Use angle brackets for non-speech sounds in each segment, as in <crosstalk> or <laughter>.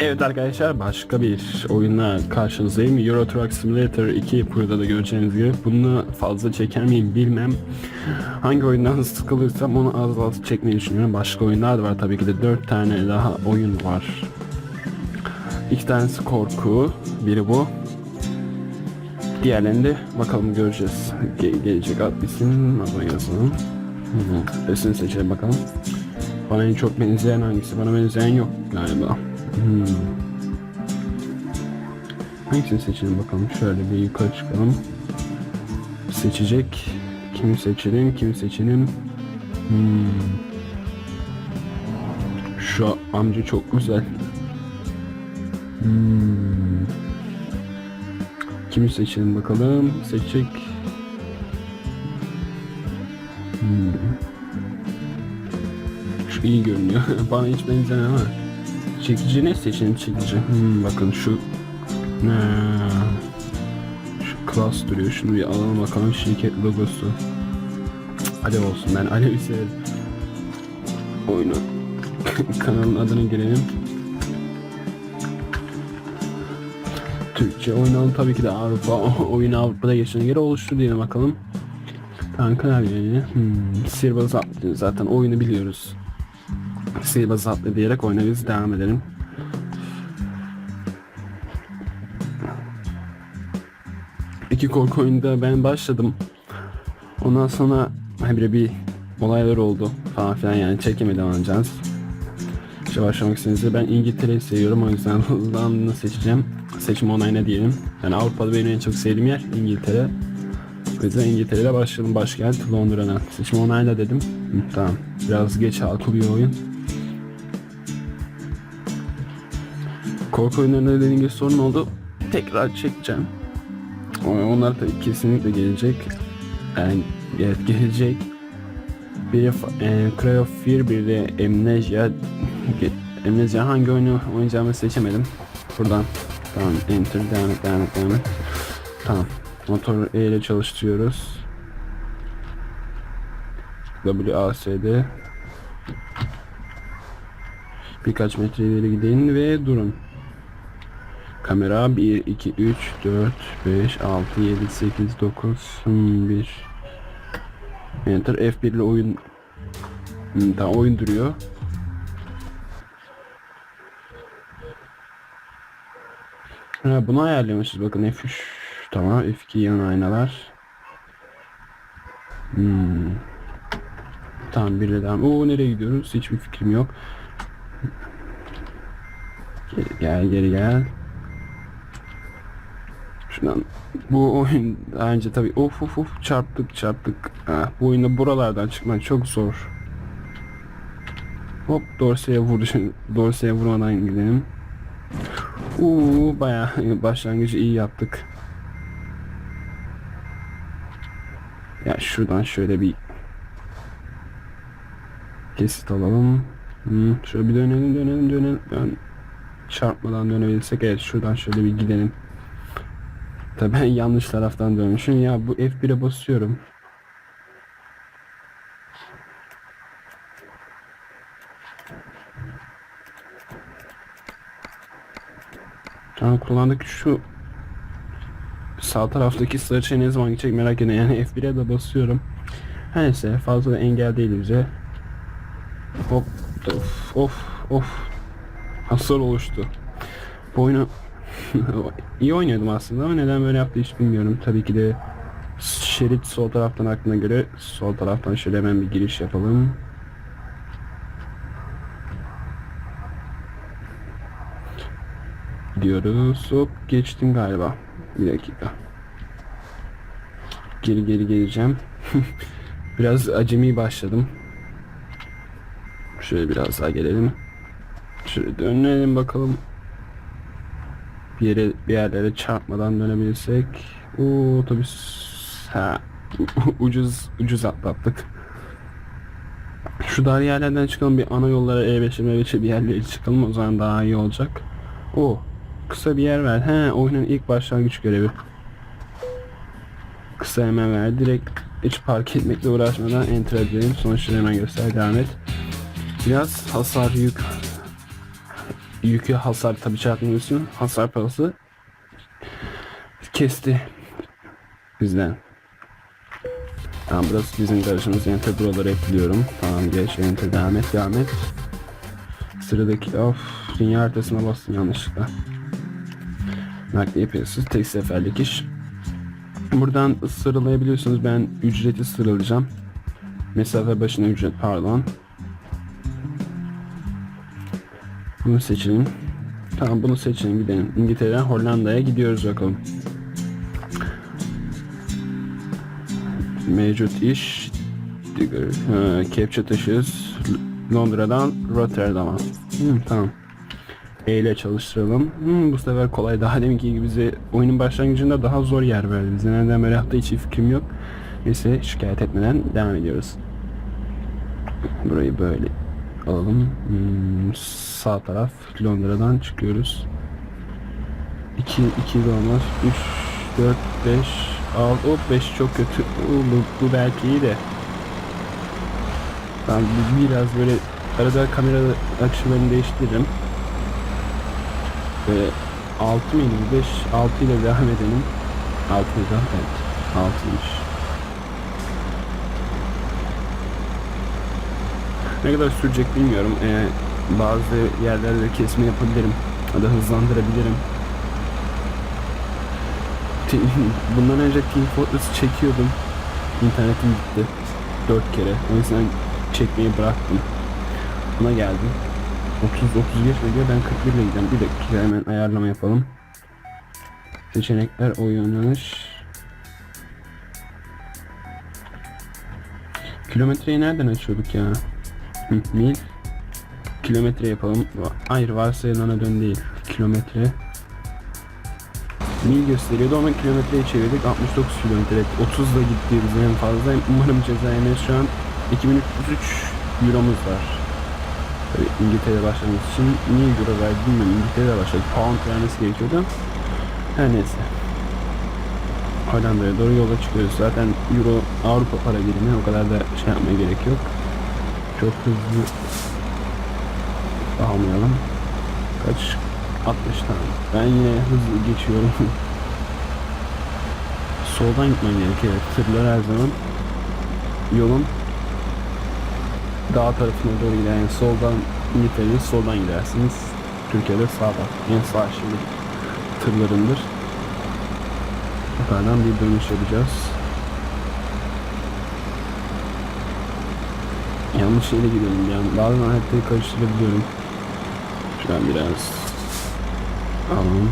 Evet arkadaşlar başka bir oyunla karşınızdayım. Euro Truck Simulator 2 burada da göreceğiniz gibi. Bunu fazla çeker miyim bilmem. Hangi oyundan sıkılırsam onu az az çekmeyi düşünüyorum. Başka oyunlar da var tabii ki de 4 tane daha oyun var. İki tanesi korku, biri bu. Diğerlerini bakalım göreceğiz. Ge- gelecek ad isim, adını yazalım. Hı, Resmini seçelim bakalım. Bana en çok benzeyen hangisi? Bana benzeyen yok galiba. Hmm. Hangisini seçelim bakalım. Şöyle bir yukarı çıkalım. Seçecek. Kimi seçelim? Kimi seçelim? Hmm. Şu amca çok güzel. Hmm. Kimi seçelim bakalım. Seçecek. Hmm. Şu iyi görünüyor. <laughs> Bana hiç benzemem ama. Çekici ne seçelim çekici? Hmm, bakın şu ne? Şu class duruyor. Şunu bir alalım bakalım şirket logosu. Alev olsun ben Alev'i severim. Oyunu. <laughs> Kanalın adını girelim. Türkçe oynayalım tabii ki de Avrupa <laughs> oyunu Avrupa'da geçen yere oluştu diyelim bakalım. Tanklar yani. Hmm, sihirbaz zaten oyunu biliyoruz. Sihirbaz atlı diyerek oyuna devam edelim. İki korku oyunda ben başladım. Ondan sonra bir bir olaylar oldu falan filan yani çekemedim ancak. İşte başlamak istediğinizde ben İngiltere'yi seviyorum o yüzden <laughs> London'u seçeceğim. Seçim onayına diyelim. Yani Avrupa'da benim en çok sevdiğim yer İngiltere. O yüzden İngiltere'de başladım başkent Londra'dan. Seçim onayla dedim. Tamam. Biraz geç atılıyor oyun. Korku oyunlarında dediğim gibi sorun oldu. Tekrar çekeceğim. Onlar da kesinlikle gelecek. Yani evet gelecek. Biri e, Cry of Fear, biri de Amnesia. Amnesia hangi oyunu oynayacağımı seçemedim. Buradan. Tamam enter devam et devam et devam et. Tamam. Motor E ile çalıştırıyoruz. WASD. Birkaç metre ileri gidin ve durun. Kamera 1, 2, 3, 4, 5, 6, 7, 8, 9, hmm, 1. Enter F1 ile oyun hmm, oyun duruyor. Ha, bunu ayarlamışız bakın F3 tamam F2 yan aynalar. Hmm. Tamam bir de devam. Oo nereye gidiyoruz? Hiçbir fikrim yok. Geri gel geri gel. Şuradan bu oyun daha önce tabi of of of çarptık çarptık. Ha, bu oyunda buralardan çıkmak çok zor. Hop Dorsey'e vurdu <laughs> şimdi. Dorsey'e vurmadan gidelim. Uuu bayağı <laughs> başlangıcı iyi yaptık. Ya şuradan şöyle bir kesit alalım. Hmm, şöyle bir dönelim dönelim dönelim. Dön. Çarpmadan dönebilirsek evet şuradan şöyle bir gidelim. Tabii ben yanlış taraftan dönmüşüm. Ya bu F1'e basıyorum. Tamam kullandık şu sağ taraftaki sarı ne zaman gidecek merak ediyorum. Yani F1'e de basıyorum. Her neyse fazla da engel değil bize. Hop of of of hasar oluştu. Bu oyunu <laughs> iyi oynuyordum aslında ama neden böyle yaptı hiç bilmiyorum. Tabii ki de şerit sol taraftan aklına göre sol taraftan şöyle hemen bir giriş yapalım. Gidiyoruz. Hop geçtim galiba. Bir dakika. Geri geri geleceğim. <laughs> biraz acemi başladım. Şöyle biraz daha gelelim. Şöyle dönelim bakalım. Bir yere bir yerlere çarpmadan dönebilirsek. Oo otobüs. Ha. <laughs> ucuz ucuz atlattık. Şu dar yerlerden çıkalım bir ana yollara E5'e M5'e bir yerlere çıkalım o zaman daha iyi olacak. O kısa bir yer ver. He oyunun ilk başlangıç görevi. Kısa hemen ver. Direkt hiç park etmekle uğraşmadan enter edelim. Sonuçları hemen göster devam et. Biraz hasar yük yükü hasar tabii çarpmıyorsun. Hasar parası kesti bizden. Tamam burası bizim garajımız. Enter buraları ekliyorum. Tamam geç enter devam et devam et. Sıradaki of dünya haritasına bastım yanlışlıkla. Nakliye yapıyorsunuz. Tek seferlik iş. Buradan sıralayabiliyorsunuz. Ben ücreti sıralayacağım. Mesafe başına ücret pardon. Bunu seçelim. Tamam bunu seçelim gidelim. İngiltere'den Hollanda'ya gidiyoruz bakalım. Mevcut iş. Ha, kepçe taşıyoruz. Londra'dan Rotterdam'a. Hı, tamam. E ile çalıştıralım. Hmm, bu sefer kolay. Daha deminki gibi bize oyunun başlangıcında daha zor yer verdi. Bize neden böyle yaptığı hiç fikrim yok. Neyse şikayet etmeden devam ediyoruz. Burayı böyle alalım. Hmm, sağ taraf Londra'dan çıkıyoruz. 2 2 de olmaz. 3 4 5 6 hop 5 çok kötü. Bu, bu belki iyi de. Ben bi- biraz böyle arada kamera açılarını değiştiririm. Böyle 6 mıydı? 5 6 ile devam edelim. 6 ile evet. 6'ymış. Ne kadar sürecek bilmiyorum. Ee, bazı yerlerde kesme yapabilirim. Ya da hızlandırabilirim. <laughs> Bundan önce Team Fortress çekiyordum. İnternetim gitti. 4 kere. O yüzden çekmeyi bıraktım. Buna geldim. 30 31 diyor ben 41 ile gideceğim. Bir dakika hemen ayarlama yapalım. Seçenekler oynanış. Kilometreyi nereden açıyorduk ya? Mil. Kilometre yapalım. Hayır varsayılana dön değil. Kilometre. Mil gösteriyordu ama kilometreyi çevirdik 69 kilometre. 30 da gitti bize en fazla. Umarım ceza yemeyiz şu an 2303 euromuz var. Tabii İngiltere'de başlamak için niye euro verdi bilmiyorum. İngiltere'de başladı pound vermesi gerekiyordu. Her neyse. Hollanda'ya doğru yola çıkıyoruz. Zaten euro Avrupa para birimi. O kadar da şey yapmaya gerek yok. Çok hızlı almayalım kaç 60 tane. Ben yine hızlı geçiyorum. <laughs> Soldan gitmem gerekiyor. Tırlar her zaman yolun dağ tarafına doğru gider. Yani soldan İngiltere'de soldan gidersiniz. Türkiye'de sağdan. En sağ şerit tırlarındır. Yukarıdan bir dönüş yapacağız. Yanlış yere gidiyorum yani. Bazen haritayı karıştırabiliyorum. Şuradan biraz Alalım.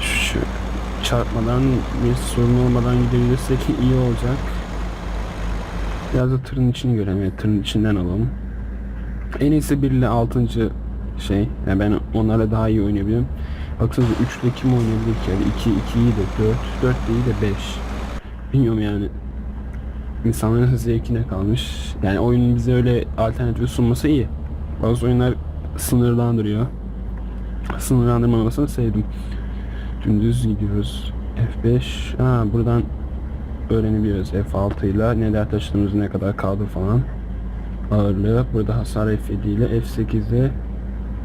Şu çarpmadan bir sorun olmadan gidebilirsek iyi olacak. Biraz da tırın içini görelim. Evet, tırın içinden alalım. En iyisi 1 ile 6. şey. Yani ben onlara daha iyi oynayabilirim. Baksanıza 3 ile kim oynayabilir ki? Yani 2, 2 iyi de 4, 4 de iyi de 5. Bilmiyorum yani. İnsanların zevkine kalmış. Yani oyunun bize öyle alternatif sunması iyi. Bazı oyunlar sınırlandırıyor. Sınırlandırmamasını sevdim. Dümdüz gidiyoruz. F5. Ha buradan öğrenebiliyoruz F6 ile neler taşıdığımız ne kadar kaldı falan. Ağırlığı. Burada hasar F7 ile F8'de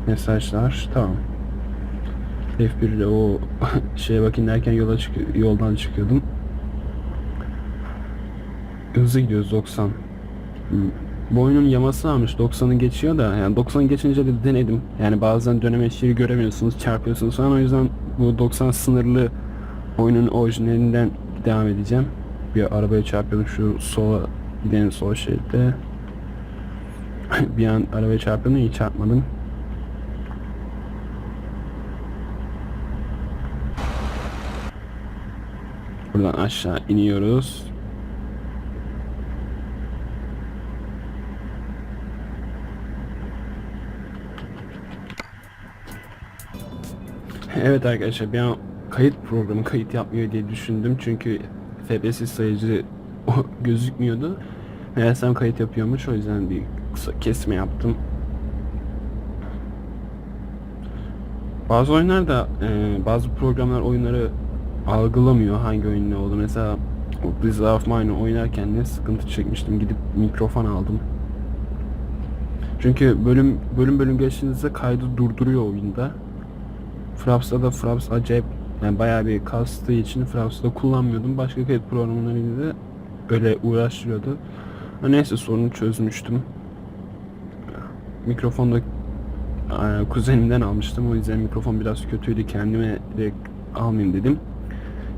mesajlar. Tamam. F1 ile o <laughs> şeye bakın derken yola çık yoldan çıkıyordum. Hızlı gidiyoruz 90. Hmm. Bu oyunun yaması almış 90'ı geçiyor da yani 90'ı geçince de denedim. Yani bazen dönem eşleri göremiyorsunuz, çarpıyorsunuz falan o yüzden bu 90 sınırlı oyunun orijinalinden devam edeceğim. Bir arabaya çarpıyordum şu sola gidenin sol şeritte. <laughs> bir an arabaya çarpıyordum iyi çarpmadım. Buradan aşağı iniyoruz. <laughs> Evet arkadaşlar bir an kayıt programı kayıt yapmıyor diye düşündüm çünkü FPS sayıcı <laughs> gözükmüyordu. Meğersem kayıt yapıyormuş o yüzden bir kısa kesme yaptım. Bazı oyunlar da e, bazı programlar oyunları algılamıyor hangi oyun ne oldu. Mesela Blizzard of Mine'ı oynarken ne sıkıntı çekmiştim gidip mikrofon aldım. Çünkü bölüm bölüm bölüm geçtiğinizde kaydı durduruyor oyunda. Fraps'ta da Fraps acayip yani bayağı bir kastığı için Fraps'ta kullanmıyordum. Başka kayıt programlarıyla da öyle uğraştırıyordu. Neyse sorunu çözmüştüm. Mikrofonu da e, kuzenimden almıştım. O yüzden mikrofon biraz kötüydü. Kendime de almayayım dedim.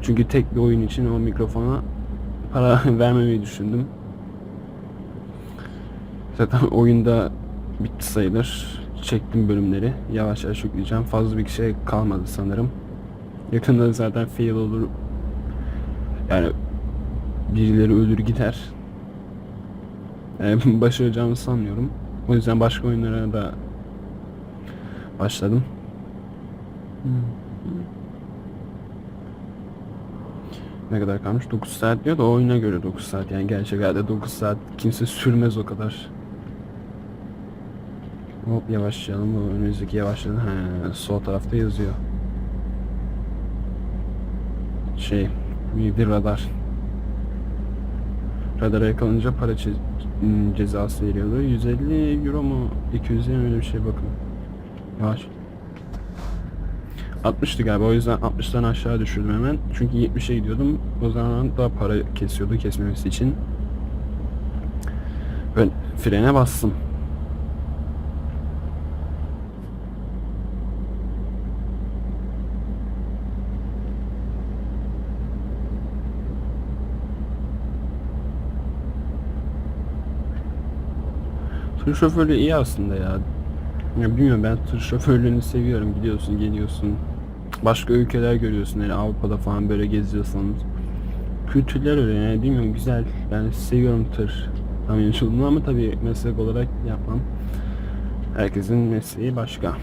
Çünkü tek bir oyun için o mikrofona para <laughs> vermemeyi düşündüm. Zaten oyunda bitti sayılır. Çektim bölümleri. Yavaş yavaş yükleyeceğim. Fazla bir şey kalmadı sanırım. Yakında zaten fail olur. Yani birileri ölür gider. Yani <laughs> başaracağımı sanmıyorum. O yüzden başka oyunlara da başladım. Ne kadar kalmış? 9 saat diyor da oyuna göre 9 saat. Yani gerçek hayatta 9 saat kimse sürmez o kadar. Hop yavaşlayalım. Önümüzdeki yavaşladı. He, sol tarafta yazıyor. Şey, bir radar. Radara yakalanınca para ce- hmm, cezası veriyordu. 150 euro mu? 200 mi öyle bir şey bakın. Yavaş. 60'tı galiba o yüzden 60'tan aşağı düşürdüm hemen. Çünkü 70'e gidiyordum. O zaman da para kesiyordu kesmemesi için. Ben frene bastım. Tır şoförlüğü iyi aslında ya. Ya bilmiyorum ben tır şoförlüğünü seviyorum. Gidiyorsun, geliyorsun. Başka ülkeler görüyorsun. Yani Avrupa'da falan böyle geziyorsun. Kültürler öyle yani bilmiyorum güzel. Ben seviyorum tır kamyonçuluğunu ama tabii meslek olarak yapmam. Herkesin mesleği başka.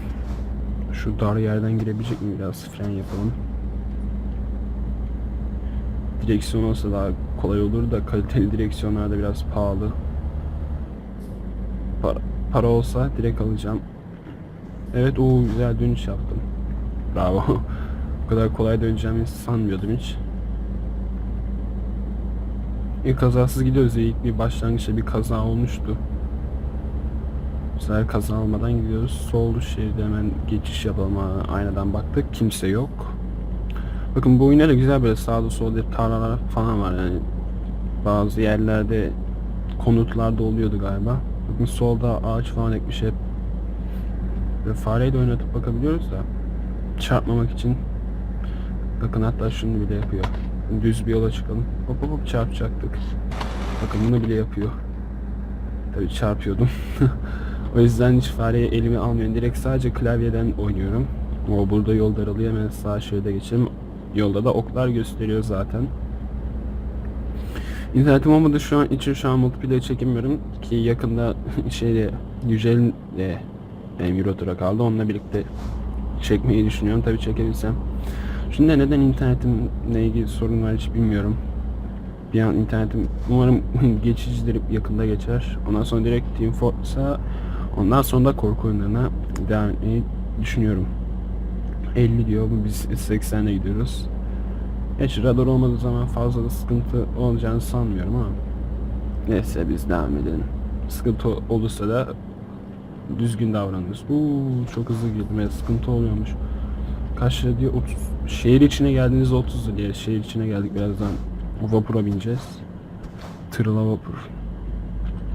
Şu dar yerden girebilecek mi biraz fren yapalım. Direksiyon olsa daha kolay olur da kaliteli direksiyonlar da biraz pahalı. Para, para olsa direkt alacağım. Evet o güzel dönüş yaptım. Bravo. <laughs> Bu kadar kolay döneceğimi sanmıyordum hiç. İlk kazasız gidiyoruz ilk bir başlangıçta bir kaza olmuştu. Bu sefer kaza olmadan gidiyoruz. Soldu şeride hemen geçiş yapalım. Aynadan baktık kimse yok. Bakın bu oyunda da güzel böyle sağda solda tarlalar falan var yani. Bazı yerlerde konutlarda oluyordu galiba. Bakın solda ağaç falan ekmiş hep. Ve fareyi de oynatıp bakabiliyoruz da. Çarpmamak için. Bakın hatta şunu bile yapıyor. Düz bir yola çıkalım. Hop hop hop çarpacaktık. Bakın bunu bile yapıyor. Tabii çarpıyordum. <laughs> o yüzden hiç fareye elimi almıyorum. Direkt sadece klavyeden oynuyorum. O burada yol daralıyor. Hemen sağ şeride geçelim. Yolda da oklar gösteriyor zaten. İnternetim olmadı şu an için şu an multiplayer çekemiyorum ki yakında <laughs> şeyde Yücel'le benim Euro kaldı onunla birlikte çekmeyi düşünüyorum tabi çekebilsem. Şimdi neden internetimle ilgili sorun var hiç bilmiyorum. Bir an internetim umarım <laughs> geçicidir yakında geçer. Ondan sonra direkt Team Fortress'a ondan sonra da korku oyunlarına devam etmeyi düşünüyorum. 50 diyor bu biz 80'le gidiyoruz. Hiç radar olmadığı zaman fazla da sıkıntı olacağını sanmıyorum ama neyse biz devam edelim. Sıkıntı olursa da düzgün davranırız. Uuu çok hızlı girdim sıkıntı oluyormuş. Kaç lira diyor 30. Şehir içine geldiğinizde 30 diye şehir içine geldik birazdan vapura bineceğiz. Tırla vapur.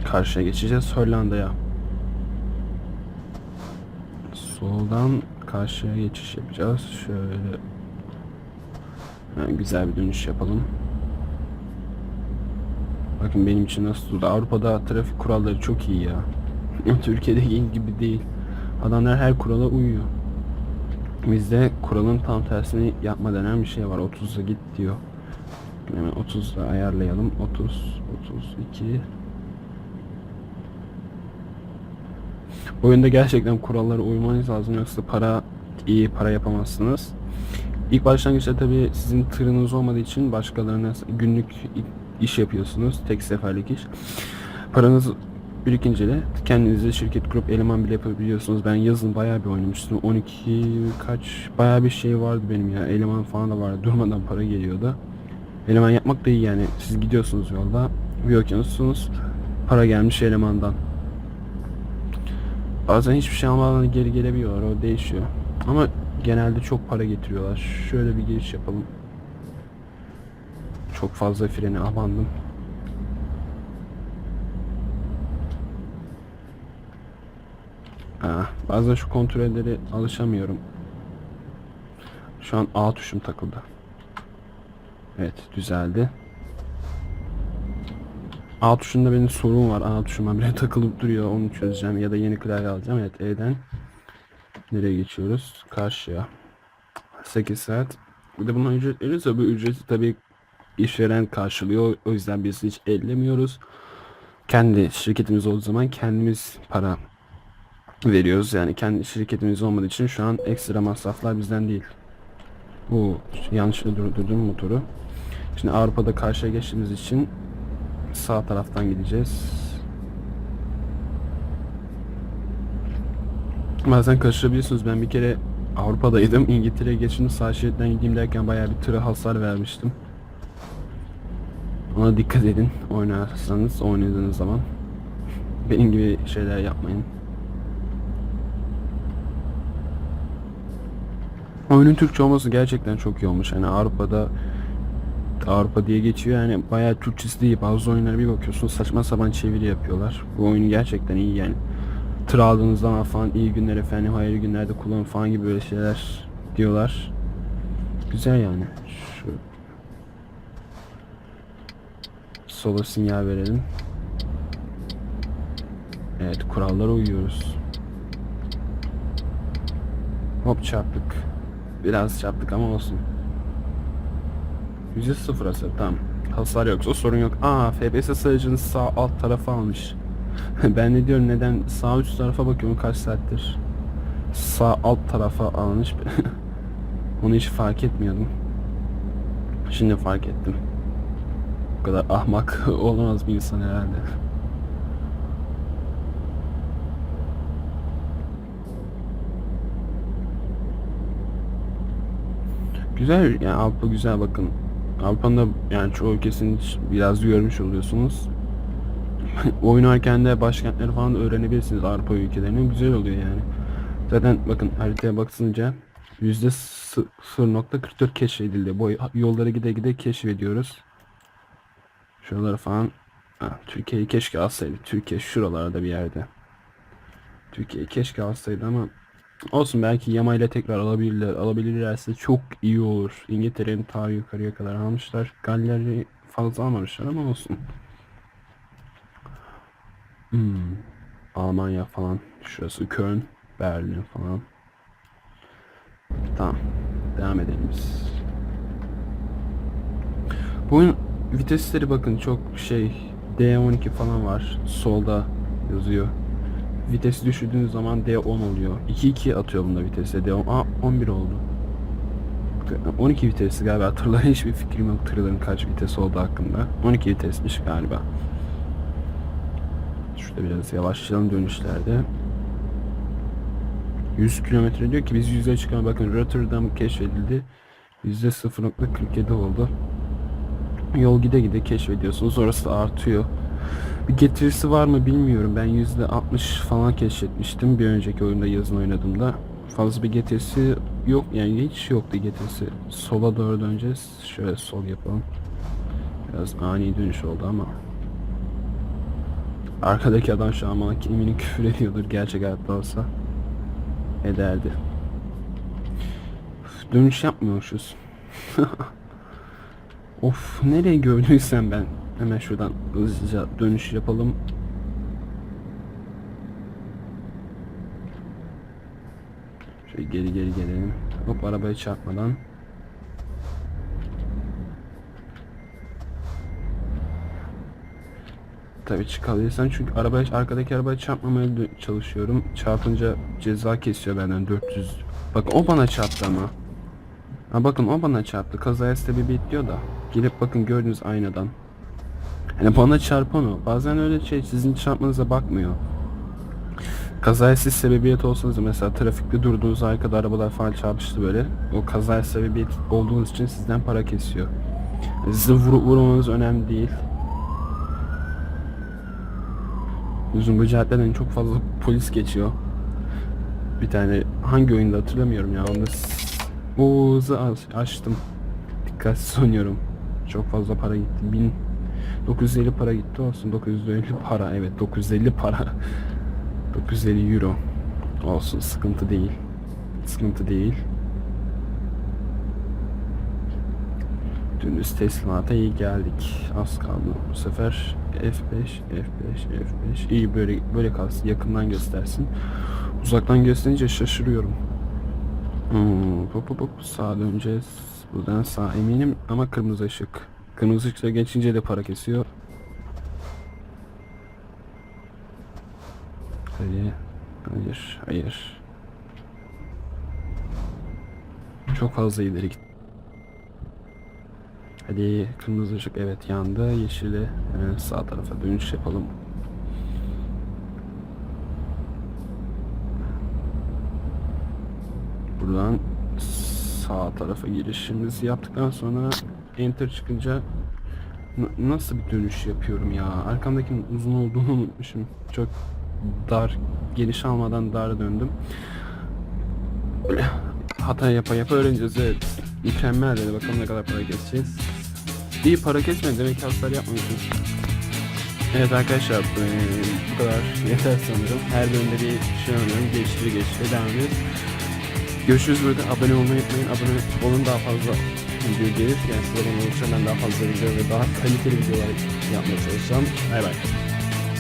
Karşıya geçeceğiz Hollanda'ya. Soldan karşıya geçiş yapacağız. Şöyle Güzel bir dönüş yapalım. Bakın benim için nasıl durdu. Avrupa'da trafik kuralları çok iyi ya. <laughs> Türkiye'deki gibi değil. Adamlar her kurala uyuyor. Bizde kuralın tam tersini yapma denen bir şey var. 30'a git diyor. Hemen 30'da ayarlayalım. 30, 32. Oyunda gerçekten kurallara uymanız lazım yoksa para iyi para yapamazsınız. İlk başlangıçta tabii sizin tırınız olmadığı için başkalarına günlük iş yapıyorsunuz. Tek seferlik iş. Paranız birikince de kendinize şirket kurup eleman bile yapabiliyorsunuz. Ben yazın bayağı bir oynamıştım. 12 kaç bayağı bir şey vardı benim ya. Eleman falan da vardı. Durmadan para geliyordu. Eleman yapmak da iyi yani. Siz gidiyorsunuz yolda. Bir okyanusunuz. Para gelmiş elemandan. Bazen hiçbir şey almadan geri gelebiliyorlar. O değişiyor. Ama genelde çok para getiriyorlar. Şöyle bir giriş yapalım. Çok fazla freni abandım. Ha, bazen şu kontrolleri alışamıyorum. Şu an A tuşum takıldı. Evet düzeldi. A tuşunda benim sorun var. A tuşuma <laughs> bile takılıp duruyor. Onu çözeceğim ya da yeni klavye alacağım. Evet E'den nereye geçiyoruz? Karşıya. 8 saat. Bir de bunun ücret verirse bu ücreti tabii işveren karşılıyor. O yüzden biz hiç ellemiyoruz. Kendi şirketimiz olduğu zaman kendimiz para veriyoruz. Yani kendi şirketimiz olmadığı için şu an ekstra masraflar bizden değil. Bu yanlışlıkla durdurdum motoru. Şimdi Avrupa'da karşıya geçtiğimiz için sağ taraftan gideceğiz. Bazen karıştırabiliyorsunuz. Ben bir kere Avrupa'daydım. İngiltere'ye geçtim. Sağ şeritten gideyim derken bayağı bir tıra hasar vermiştim. Ona dikkat edin. Oynarsanız oynadığınız zaman. Benim gibi şeyler yapmayın. Oyunun Türkçe olması gerçekten çok iyi olmuş. Yani Avrupa'da Avrupa diye geçiyor yani bayağı Türkçesi değil. Bazı oyunlara bir bakıyorsun saçma sapan çeviri yapıyorlar. Bu oyun gerçekten iyi yani. Tır aldığınız zaman falan iyi günler efendim hayırlı günlerde kullanın falan gibi böyle şeyler diyorlar. Güzel yani. Şu sola sinyal verelim. Evet kurallara uyuyoruz. Hop çarptık. Biraz çarptık ama olsun. Yüzde sıfır hasar tamam. Hasar yoksa sorun yok. Aa FPS sayıcını sağ alt tarafa almış. <laughs> ben ne diyorum neden sağ üst tarafa bakıyorum kaç saattir. Sağ alt tarafa almış. <laughs> Onu hiç fark etmiyordum. Şimdi fark ettim. Bu kadar ahmak <laughs> olamaz bir insan herhalde. Güzel yani Avrupa güzel bakın. Avrupa'nın da yani çoğu ülkesini biraz görmüş oluyorsunuz. <laughs> Oynarken de başkentleri falan da öğrenebilirsiniz Avrupa ülkelerinin güzel oluyor yani. Zaten bakın haritaya bakınca yüzde 0.44 keşfedildi. Bu yollara gide gide keşfediyoruz. Şuraları falan ha, Türkiye'yi keşke alsaydı. Türkiye şuralarda bir yerde. Türkiye'yi keşke alsaydı ama Olsun belki Yama ile tekrar alabilirler. Alabilirlerse çok iyi olur. İngiltere'nin ta yukarıya kadar almışlar. Galler'i fazla almamışlar ama olsun. Hmm. Almanya falan. Şurası Köln, Berlin falan. Tamam. Devam edelim biz. Bu vitesleri bakın çok şey D12 falan var. Solda yazıyor. Vitesi düşürdüğünüz zaman D10 oluyor. 2-2 atıyor bunda vitesi D10. Aa 11 oldu. 12 vitesli galiba tırların hiçbir fikrim yok tırların kaç vites olduğu hakkında. 12 vitesmiş galiba. Şurada biraz yavaşlayalım dönüşlerde. 100 kilometre diyor ki biz 100'e çıkalım. Bakın Rotterdam keşfedildi. %0.47 oldu. Yol gide gide keşfediyorsunuz. Orası artıyor. Bir getirisi var mı bilmiyorum. Ben %60 falan keşfetmiştim bir önceki oyunda yazın oynadığımda. Fazla bir getirisi yok yani hiç yoktu getirisi. Sola doğru döneceğiz. Şöyle sol yapalım. Biraz ani dönüş oldu ama. Arkadaki adam şu an bana eminim küfür ediyordur gerçek hayatta olsa. Ederdi. Üf, Dönüş yapmıyormuşuz. <laughs> of nereye gördüysem ben. Hemen şuradan hızlıca dönüş yapalım. Şöyle geri geri gelelim. Hop arabaya çarpmadan. Tabii çıkalıysan çünkü arabaya arkadaki arabaya çarpmamaya çalışıyorum. Çarpınca ceza kesiyor benden 400. Bak o bana çarptı ama. Ha bakın o bana çarptı. Kazaya sebebiyet diyor da. Gelip bakın gördünüz aynadan. Hani bana çarpan o. Bazen öyle şey sizin çarpmanıza bakmıyor. Kazaya siz sebebiyet olsanız mesela trafikte durduğunuz arkada arabalar falan çarpıştı böyle. O kazaya sebebiyet olduğunuz için sizden para kesiyor. Sizin vur vurmanız önemli değil. Uzun caddelerden çok fazla <laughs> polis geçiyor. Bir tane hangi oyunda hatırlamıyorum ya. Onda s- o hızı aç- açtım. Dikkatsiz oynuyorum. Çok fazla para gitti. 1950 para gitti olsun. 950 para evet 950 para. <laughs> 950 euro. Olsun sıkıntı değil. Sıkıntı değil. Dümdüz teslimata iyi geldik. Az kaldı. Bu sefer F5, F5, F5. İyi böyle böyle kalsın. Yakından göstersin. Uzaktan gösterince şaşırıyorum. Hmm, hop hop döneceğiz. Buradan sağ eminim ama kırmızı ışık. Kırmızı ışıkta geçince de para kesiyor. Hayır, hayır, hayır. Çok fazla ileri git. Hadi kırmızı ışık evet yandı. Yeşili hemen sağ tarafa dönüş yapalım. Buradan sağ tarafa girişimizi yaptıktan sonra enter çıkınca nasıl bir dönüş yapıyorum ya? Arkamdakinin uzun olduğunu unutmuşum. Çok dar, geniş almadan dar döndüm. Hata yapa yapa öğreneceğiz. Evet. Mükemmel dedi. Bakalım ne kadar para keseceğiz. İyi para kesmedi. Demek ki hasar yapmamışız. Evet arkadaşlar eee, bu kadar yeter sanırım. Her bölümde bir şey oynuyorum. Geçiştiri geçiştiri devam ediyoruz. Görüşürüz burada. Abone olmayı unutmayın. Abone olun daha fazla video gelir. Yani size abone olursa ben daha fazla video ve daha kaliteli videolar yapmaya çalışacağım. Bay bay.